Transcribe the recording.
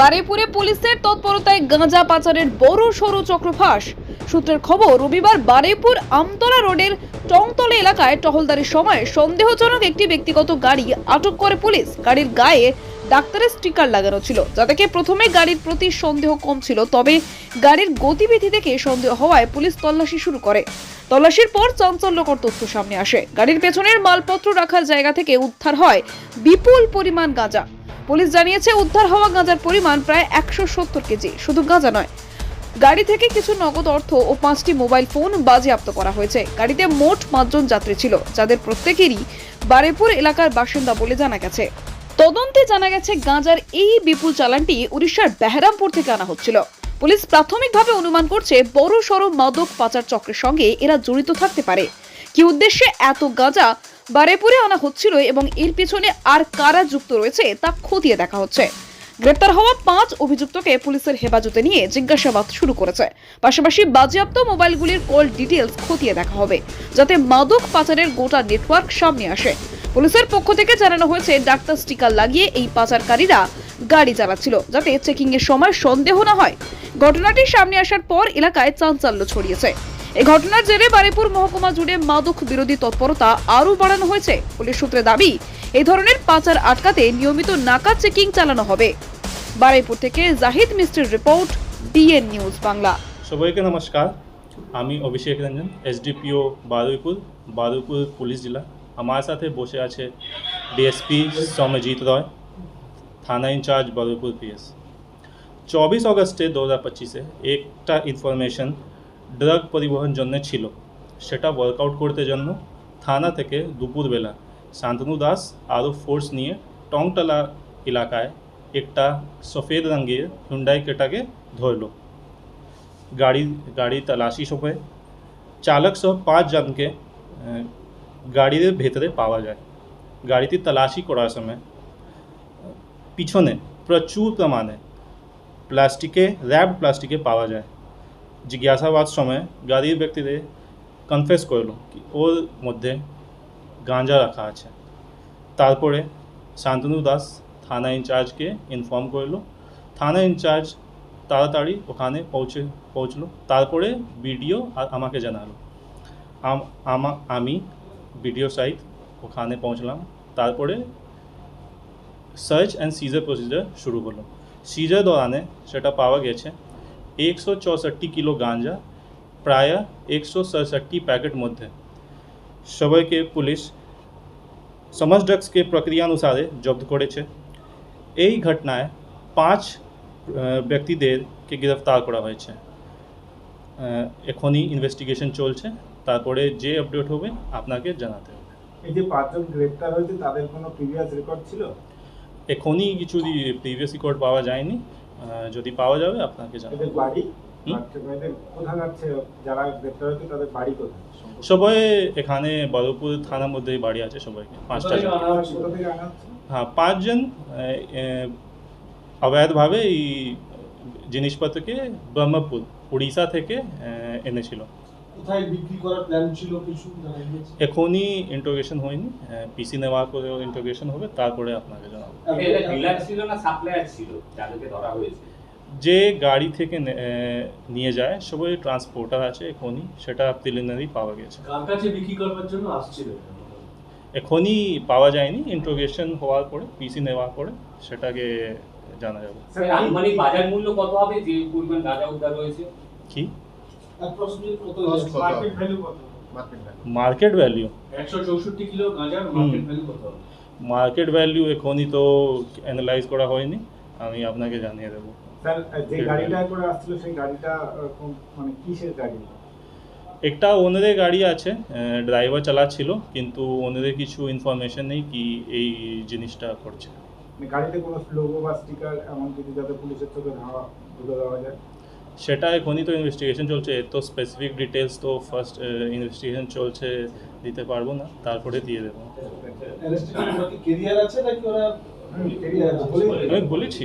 বারুইপুরে পুলিশের তৎপরতায় গাঁজা পাচারের বড় সড়ো চক্রফাঁস। সূত্রের খবর, রবিবার বারুইপুর আমতলা রোডের টংতলা এলাকায় টহলদারির সময় সন্দেহজনক একটি ব্যক্তিগত গাড়ি আটক করে পুলিশ। গাড়ির গায়ে ডাক্তারের স্টিকার লাগানো ছিল, যা থেকে প্রথমে গাড়ির প্রতি সন্দেহ কম ছিল, তবে গাড়ির গতিবিধি দেখে সন্দেহ হওয়ায় পুলিশ তল্লাশি শুরু করে। তল্লাশির পর চাঞ্চল্যকর তথ্য সামনে আসে। গাড়ির পেছনের মালপত্র রাখার জায়গা থেকে উদ্ধার হয় বিপুল পরিমাণ গাঁজা। পুলিশ জানিয়েছে, উদ্ধার হওয়া গাঁজার পরিমাণ প্রায় একশো সত্তর কেজি। শুধু গাঁজা নয়, গাড়ি থেকে কিছু নগদ অর্থ ও পাঁচটি মোবাইল ফোন বাজেয়াপ্ত করা হয়েছে। গাড়িতে মোট পাঁচজন যাত্রী ছিল, যাদের প্রত্যেকেরই বারেপুর এলাকার বাসিন্দা বলে জানা গেছে। তদন্তে জানা গেছে, গাঁজার এই বিপুল চালানটি উড়িষ্যার বেহরামপুর থেকে আনা হচ্ছিল। পুলিশ প্রাথমিকভাবে অনুমান করছে বড় সড় মাদক পাচার চক্রের সঙ্গে এরা জড়িত থাকতে পারে। কি উদ্দেশ্যে এত গাঁজা বারেপুরে আনা হচ্ছিল এবং এর পিছনে আর কারা যুক্ত রয়েছে তা খতিয়ে দেখা হচ্ছে। গ্রেপ্তার হওয়া পাঁচ অভিযুক্তকে পুলিশের হেফাজতে নিয়ে জিজ্ঞাসাবাদ শুরু করেছে। পাশাপাশি বাজেয়াপ্ত মোবাইলগুলির কল ডিটেলস খতিয়ে দেখা হবে, যাতে মাদক পাচারের গোটা নেটওয়ার্ক সামনে আসে। পুলিশের পক্ষ থেকে জানানো হয়েছে, ডাক্তার স্টিকার লাগিয়ে এই পাচারকারীরা গাড়ি চালাচ্ছিল, যাতে চেকিং এর সময় সন্দেহ না হয়। ঘটনাটি সামনে আসার পর এলাকায় চাঞ্চল্য ছড়িয়েছে। এই ঘটনার জেরে বারিপুর মহকুমা জুড়ে মাদক বিরোধী তৎপরতা আরও বাড়ানো হয়েছে, পুলিশ সূত্রে দাবি এই ধরনের পাচার আটকাতে নিয়মিত নাকা চেকিং চালানো হবে। বারুইপুর থেকে জাহিদ মিস্ত্রির রিপোর্ট, ডিএন নিউজ বাংলা। সবাইকে নমস্কার। আমি অভিষেক রঞ্জন, এসডিপিও বারুইপুর বারুইপুর পুলিশ জেলা। আমার সাথে বসে আছে ডিএসপি সৌম্যজিৎ রয়, থানা ইনচার্জ বারুইপুর পিএস চব্বিশ অগস্টে দু হাজার পঁচিশে একটা ইনফরমেশন ড্রাগ পরিবহন জন্য ছিল। সেটা ওয়ার্কআউট করতে জন্য থানা থেকে দুপুরবেলা। শান্তনু দাস আরও ফোর্স নিয়ে টংতলা এলাকায় একটা সফেদ রঙের হুন্ডাই কেটাকে ধরলো। গাড়ি গাড়ি তল্লাশি সময় চালক সহ পাঁচ জনকে আহ, গাড়ির ভেতরে পাওয়া যায়। গাড়িটি তল্লাশি করার সময় আহ, পিছনে প্রচুর প্রমাণে প্লাস্টিকে র্যাপ প্লাস্টিকে পাওয়া যায়। জিজ্ঞাসাবাদ সময় গাড়ির ব্যক্তিদের কনফেস করল কি, ওর মধ্যে গাঁজা রাখা আছে। তারপরে শান্তনু দাস থানা ইনচার্জকে ইনফর্ম করল। থানা ইনচার্জ তাড়াতাড়ি ওখানে পৌঁছে, পৌঁছলো। তারপরে বিডিও আর আমাকে জানালো। আম- বিডিও সাইট ওখানে পৌঁছলাম। তারপরে সার্চ অ্যান্ড সিজার প্রসিজার শুরু হলো সিজার দৌরানে সেটা পাওয়া গেছে। একশো চৌষট্টি কিলো গাঁজা প্রায় একশো সড়ষট্টি প্যাকেট মধ্যে সবাইকে পুলিশ সমাজ ড্রাগসকে প্রক্রিয়ানুসারে জব্দ করেছে এই ঘটনায় পাঁচ ব্যক্তিদেরকে গ্রেফতার করা হয়েছে এখনই ইনভেস্টিগেশন চলছে তারপরে যে আপডেট হবে আপনাকে জানাতে হবে এই যে পাঁচজন গ্রেপ্তার হয়েছে তাদের কোনো প্রিভিয়াস রেকর্ড ছিল এখনই কিছু প্রিভিয়াস রেকর্ড পাওয়া যায়নি যদি পাওয়া যাবে আপনাকে জানাব। বাড়ি? কোথায়? সবাই এখানে বড়পুর থানার মধ্যেই বাড়ি আছে সবাইকে পাঁচটা জন। হ্যাঁ পাঁচজন অবৈধভাবে এই জিনিসপত্রকে ব্রহ্মপুর উড়িষ্যা থেকে আহ, এনেছিল। কোথায় বিক্রি করার প্ল্যান ছিল কিছু এখনই ইন্টোগ্রেশন হয়নি। পিসি নেওয়ার পরে ইন্টোগ্রেশন হবে তারপরে আপনাকে জানাব। ডিলার ছিল না সাপ্লায়ার ছিল যাদেরকে ধরা হয়েছে? যে গাড়ি থেকে নিয়ে যায় সবাই ট্রান্সপোর্টার আছে এখনই সেটা প্রিলিমিনারি পাওয়া গেছে। কার কাছে বিক্রি করবার জন্য আসছিল? এখনই পাওয়া যায়নি ইন্টোগ্রেশন হওয়ার পরে পিসি নেওয়ার পরে সেটাকে জানা যাবে। আনুমানিক বাজার মূল্য কত হবে? যে পরিমাণ গাঁজা উদ্ধার হয়েছে? কি? Market value market value kilo গাঁজার মার্কেট ভ্যালু কত মার্কেট ভ্যালু এখনই তো অ্যানালাইজ করা হয়নি। আমি আপনাকে জানিয়ে দেবো। স্যার যে গাড়িটা করে আসছিল সেই গাড়িটা মানে কিসের গাড়ি একটা ওনাদের গাড়ি আছে ড্রাইভার চালাচ্ছিল কিন্তু ওনাদের কিছু ইনফরমেশন নেই কি এই জিনিসটা করছে। মানে গাড়িতে কোনো লোগো বা স্টিকার এমন কিছু যাতে পুলিশের চোখে ধাওয়া তুলে দেওয়া যায়? সেটা এখনই তো ইনভেস্টিগেশন চলছে তো স্পেসিফিক ডিটেলস তো ফার্স্ট ইনভেস্টিগেশন চলছে দিতে পারব না তারপরে দিয়ে দেবো। বলেই- আমি বলেছি।